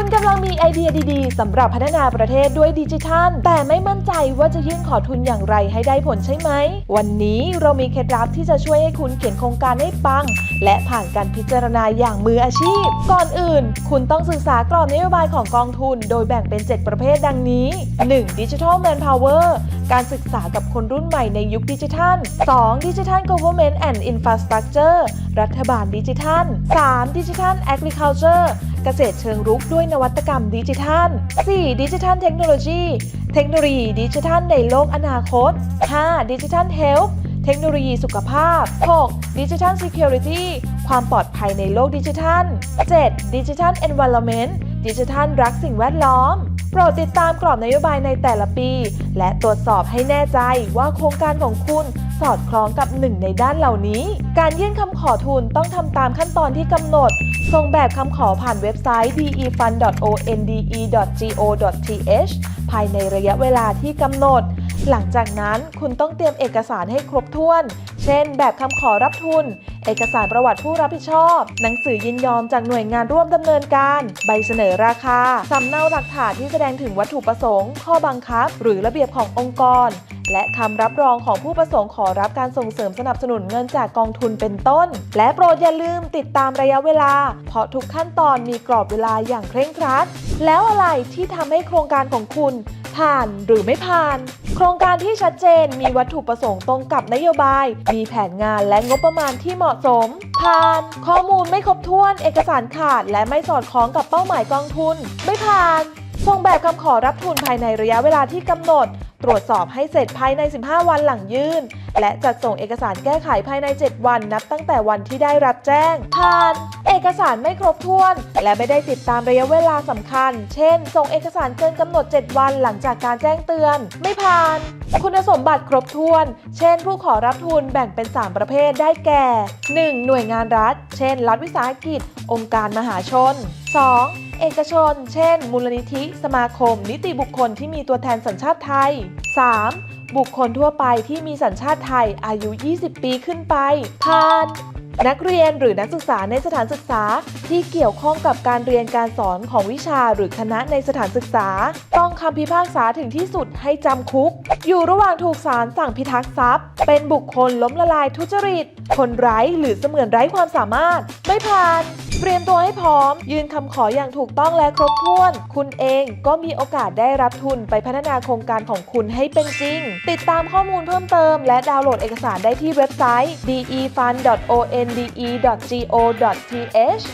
คุณกำลังมีไอเดียดีๆสำหรับพัฒนาประเทศด้วยดิจิทัล แต่ไม่มั่นใจว่าจะยื่นขอทุนอย่างไรให้ได้ผลใช่ไหม วันนี้เรามีเคล็ดลับที่จะช่วยให้คุณเขียนโครงการให้ปัง และผ่านการพิจารณาอย่างมืออาชีพ ก่อนอื่น คุณต้องศึกษากรอบนโยบายของกองทุน โดยแบ่งเป็น 7 ประเภทดังนี้ 1. Digital Manpower การศึกษากับคนรุ่นใหม่ในยุคดิจิทัล 2. Digital Government and Infrastructure รัฐบาลดิจิทัล 3. Digital Agriculture กษตรเชิงรุกด้วยนวัตกรรมดิจิทัล 4. ดิจิทัลเทคโนโลยี เทคโนโลยีดิจิทัลในโลกอนาคต 5. ดิจิทัลเฮลท์เทคโนโลยีสุขภาพ 6. ดิจิทัล Security ความปลอดภัยในโลกดิจิทัล 7. ดิจิทัล Environment ดิจิทัลรักสิ่งแวดล้อม โปรดติดตามกรอบนโยบายในแต่ละปี และตรวจสอบให้แน่ใจว่าโครงการของคุณ สอดคล้องกับหนึ่งในด้านเหล่านี้ การยื่นคำขอทุนต้องทำตามขั้นตอนที่กำหนด ส่งแบบคำขอผ่านเว็บไซต์ defund.onde.go.th ภายในระยะเวลาที่กำหนด หลังจากนั้นคุณต้องเตรียมเอกสารให้ครบถ้วน ช่น แบบคำขอรับทุน เอกสารประวัติผู้รับผิดชอบ หนังสือยินยอมจากหน่วยงานร่วมดำเนินการ ใบเสนอราคาสำเนาหลักฐานที่แสดงถึงวัตถุประสงค์ ข้อบังคับ หรือระเบียบขององค์กร และคำรับรองของผู้ประสงค์ขอรับการส่งเสริมสนับสนุนเงินจากกองทุนเป็นต้น และโปรดอย่าลืมติดตามระยะเวลา เพราะทุกขั้นตอนมีกรอบเวลาอย่างเคร่งครัด แล้วอะไรที่ทำให้โครงการของคุณ ผ่านหรือไม่ผ่าน โครงการที่ชัดเจนมีวัตถุประสงค์ตรงกับนโยบาย มีแผนงานและงบประมาณที่เหมาะสม ผ่าน ข้อมูลไม่ครบถ้วน เอกสารขาด และไม่สอดคล้องกับเป้าหมายกองทุน ไม่ผ่าน ส่งแบบคำขอรับทุนภายในระยะเวลาที่กำหนด ตรวจสอบให้เสร็จภายใน 15 วันหลังยื่น และจัดส่งเอกสารแก้ไขภายใน 7 วันนับตั้งแต่วันที่ได้รับแจ้ง ผ่าน เอกสารไม่ครบถ้วน และไม่ได้ติดตามระยะเวลาสำคัญ เช่น ส่งเอกสารเกินกำหนด 7 วันหลังจากการแจ้งเตือน ไม่ผ่าน คุณสมบัติครบถ้วน เช่น ผู้ขอรับทุนแบ่งเป็น 3 ประเภทได้แก่ 1. หน่วยงานรัฐ เช่น รัฐวิสาหกิจ องค์การมหาชน 2. เอกชน เช่น มูลนิธิ สมาคม นิติบุคคลที่มีตัวแทนสัญชาติไทย 3. บุคคลทั่วไปที่มีสัญชาติไทยอายุ 20 ปีขึ้นไปผ่านนักเรียนหรือนักศึกษาในสถานศึกษาที่เกี่ยวข้องกับการเรียนการสอนของวิชาหรือคณะในสถานศึกษา ต้องคำพิพากษาถึงที่สุดให้จำคุก อยู่ระหว่างถูกศาลสั่งพิทักษ์ทรัพย์ เป็นบุคคลล้มละลายทุจริต คนไร้หรือเสมือนไร้ความสามารถ ไม่ผ่าน เตรียมตัวให้พร้อม ยื่นคำขออย่างถูกต้องและครบถ้วน คุณเองก็มีโอกาสได้รับทุนไปพัฒนาโครงการของคุณให้เป็นจริง ติดตามข้อมูลเพิ่มเติม และดาวน์โหลดเอกสารได้ที่เว็บไซต์ defund.onde.go.th